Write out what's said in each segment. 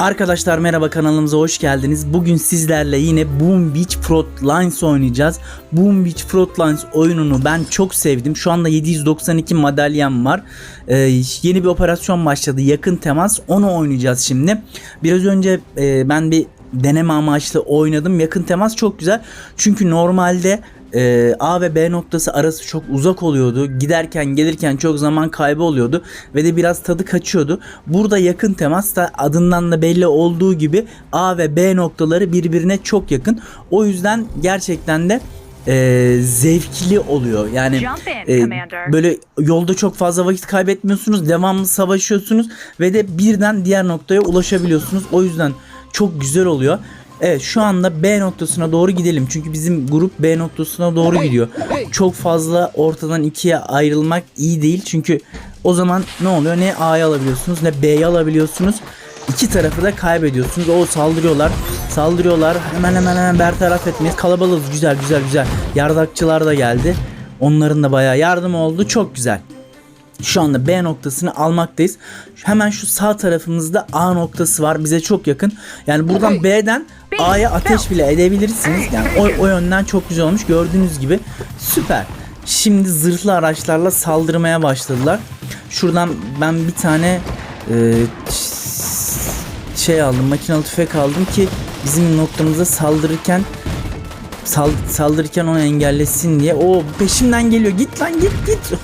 Arkadaşlar merhaba kanalımıza hoş geldiniz. Bugün sizlerle yine Boom Beach Frontlines oynayacağız. Boom Beach Frontlines oyununu ben çok sevdim. Şu anda 792 madalyam var. Ee, yeni bir operasyon başladı. Yakın temas. Onu oynayacağız şimdi. Biraz önce e, ben bir deneme amaçlı oynadım. Yakın temas çok güzel. Çünkü normalde e, A ve B noktası arası çok uzak oluyordu. Giderken gelirken çok zaman kaybı oluyordu ve de biraz tadı kaçıyordu. Burada yakın temas da adından da belli olduğu gibi A ve B noktaları birbirine çok yakın. O yüzden gerçekten de e, zevkli oluyor. Yani e, böyle yolda çok fazla vakit kaybetmiyorsunuz. Devamlı savaşıyorsunuz ve de birden diğer noktaya ulaşabiliyorsunuz. O yüzden çok güzel oluyor. Evet şu anda B noktasına doğru gidelim. Çünkü bizim grup B noktasına doğru gidiyor. Çok fazla ortadan ikiye ayrılmak iyi değil. Çünkü o zaman ne oluyor? Ne A'yı alabiliyorsunuz ne B'yi alabiliyorsunuz. İki tarafı da kaybediyorsunuz. O saldırıyorlar. Saldırıyorlar. Hemen hemen hemen bertaraf etmeyiz. Kalabalığız. Güzel güzel güzel. Yardakçılar da geldi. Onların da bayağı yardım oldu. Çok güzel. Şu anda B noktasını almaktayız. Hemen şu sağ tarafımızda A noktası var. Bize çok yakın. Yani buradan B'den A'ya ateş bile edebilirsiniz. Yani o, o yönden çok güzel olmuş. Gördüğünüz gibi süper. Şimdi zırhlı araçlarla saldırmaya başladılar. Şuradan ben bir tane e, şey aldım. Makinalı tüfek aldım ki bizim noktamıza saldırırken sal, saldırırken onu engellesin diye. O peşimden geliyor. Git lan git git.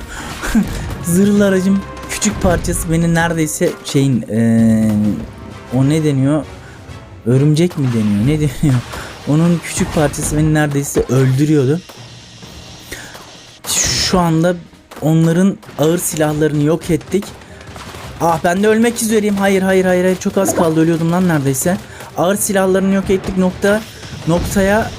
Zırhlı aracım küçük parçası beni neredeyse şeyin eee, o ne deniyor? Örümcek mi deniyor? Ne deniyor? Onun küçük parçası beni neredeyse öldürüyordu. Şu anda onların ağır silahlarını yok ettik. Ah ben de ölmek üzereyim. Hayır hayır hayır hayır çok az kaldı ölüyordum lan neredeyse. Ağır silahlarını yok ettik nokta noktaya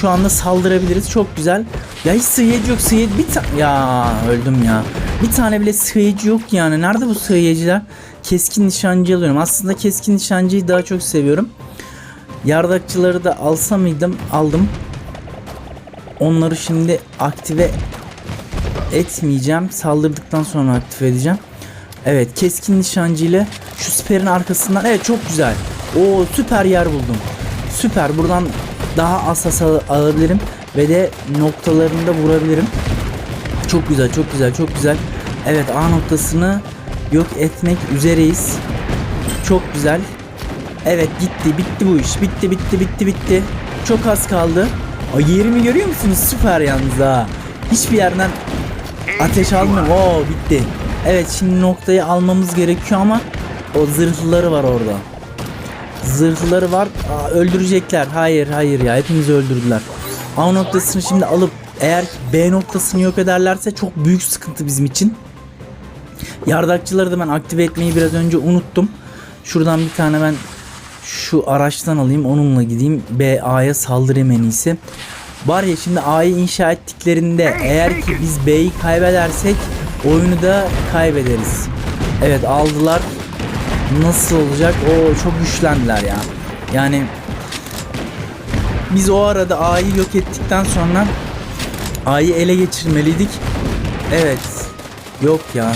şu anda saldırabiliriz. Çok güzel. Ya hiç sığıyıcı yok. Sığıyıcı bir tane ya öldüm ya. Bir tane bile sığıyıcı yok yani. Nerede bu sığıyıcılar? Keskin nişancı alıyorum. Aslında keskin nişancıyı daha çok seviyorum. Yardakçıları da alsa mıydım? Aldım. Onları şimdi aktive etmeyeceğim. Saldırdıktan sonra aktive edeceğim. Evet keskin nişancı ile şu siperin arkasından evet çok güzel. O süper yer buldum. Süper buradan daha az hasar alabilirim ve de noktalarında vurabilirim. Çok güzel çok güzel çok güzel. Evet A noktasını yok etmek üzereyiz. Çok güzel. Evet gitti bitti bu iş bitti bitti bitti bitti. Çok az kaldı. O yerimi görüyor musunuz? Süper yalnız ha. Hiçbir yerden Ateş almıyorum. Oo bitti. Evet şimdi noktayı almamız gerekiyor ama o zırhlıları var orada. Zırhlıları var. Aa, öldürecekler. Hayır hayır ya hepimizi öldürdüler. A noktasını şimdi alıp eğer B noktasını yok ederlerse çok büyük sıkıntı bizim için. Yardakçıları da ben aktive etmeyi biraz önce unuttum. Şuradan bir tane ben şu araçtan alayım onunla gideyim. B A'ya saldırayım en iyisi. Var ya şimdi A'yı inşa ettiklerinde eğer ki biz B'yi kaybedersek oyunu da kaybederiz. Evet aldılar. Nasıl olacak? O çok güçlendiler ya. Yani biz o arada A'yı yok ettikten sonra A'yı ele geçirmeliydik. Evet. Yok ya.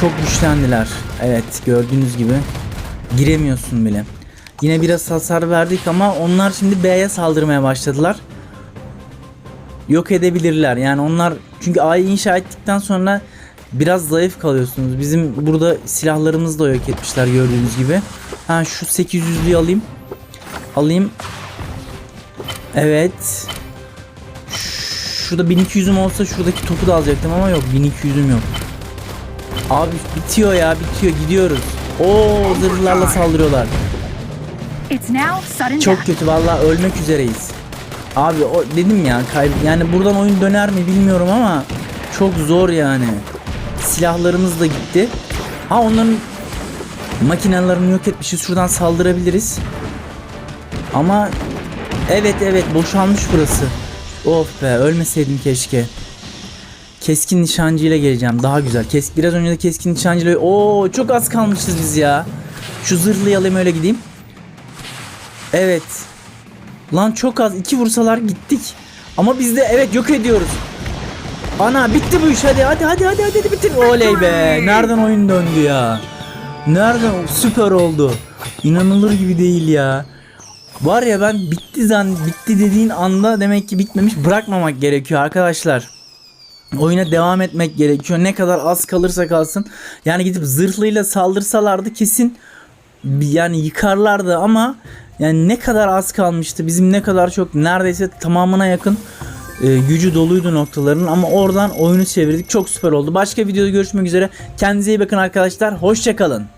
Çok güçlendiler. Evet gördüğünüz gibi. Giremiyorsun bile. Yine biraz hasar verdik ama onlar şimdi B'ye saldırmaya başladılar yok edebilirler. Yani onlar çünkü A'yı inşa ettikten sonra biraz zayıf kalıyorsunuz. Bizim burada silahlarımızı da yok etmişler gördüğünüz gibi. Ha şu 800'lüyü alayım. Alayım. Evet. Şurada 1200'üm olsa şuradaki topu da alacaktım ama yok 1200'üm yok. Abi bitiyor ya bitiyor gidiyoruz. Oo zırhlarla saldırıyorlar. Çok kötü vallahi ölmek üzereyiz. Abi o dedim ya kayb yani buradan oyun döner mi bilmiyorum ama çok zor yani. Silahlarımız da gitti. Ha onların makinelerini yok etmişiz. Şuradan saldırabiliriz. Ama evet evet boşalmış burası. Of be ölmeseydim keşke. Keskin nişancı ile geleceğim. Daha güzel. Kes biraz önce de keskin nişancı ile. Oo çok az kalmışız biz ya. Şu zırhlıyı alayım öyle gideyim. Evet. Lan çok az. iki vursalar gittik. Ama biz de evet yok ediyoruz. Ana bitti bu iş hadi hadi hadi hadi hadi bitir. Oley be. Nereden oyun döndü ya? Nereden süper oldu. İnanılır gibi değil ya. Var ya ben bitti zan bitti dediğin anda demek ki bitmemiş bırakmamak gerekiyor arkadaşlar. Oyuna devam etmek gerekiyor. Ne kadar az kalırsa kalsın. Yani gidip zırhlıyla saldırsalardı kesin yani yıkarlardı ama yani ne kadar az kalmıştı. Bizim ne kadar çok neredeyse tamamına yakın e, gücü doluydu noktaların ama oradan oyunu çevirdik. Çok süper oldu. Başka videoda görüşmek üzere. Kendinize iyi bakın arkadaşlar. Hoşçakalın.